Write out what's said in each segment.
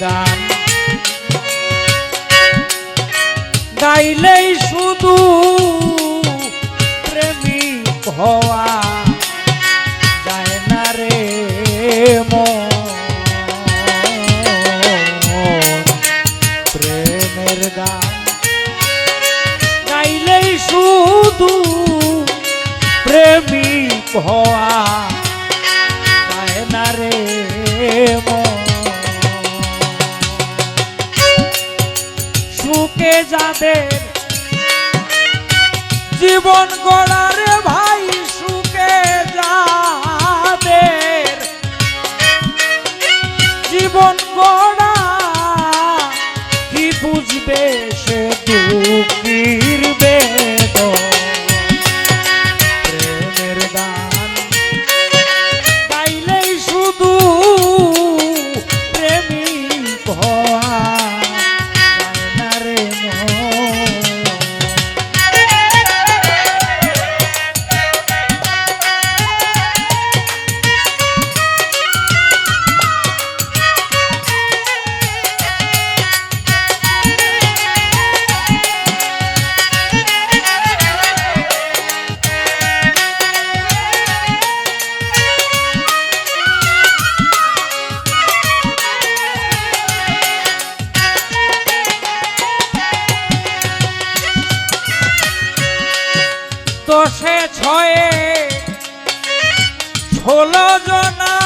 দাম গাইলেই শুধু প্রেমী হওয়া যায় না রে প্রেমের গান। গাইলেই শুধু হওয়া জীবন গড়ার ভাই সুখে যাদের। জীবন গড়া কি বুঝবে সে দুঃখী? হলো জনা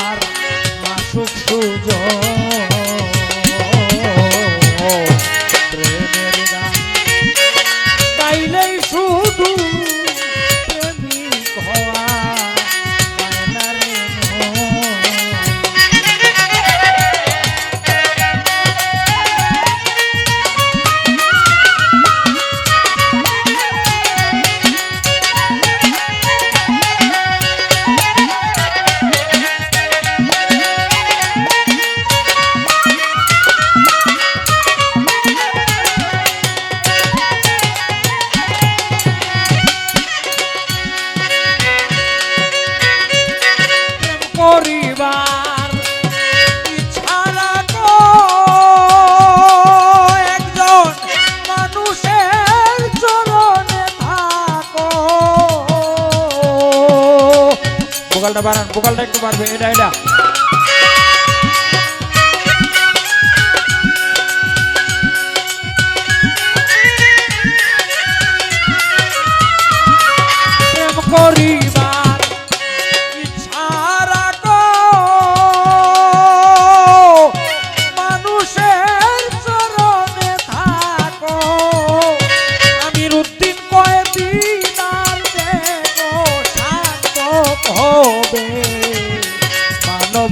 ভোকালটা বাড়ান ভোকালটা একটু বাড়বে এটা এটা।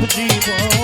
জীবন।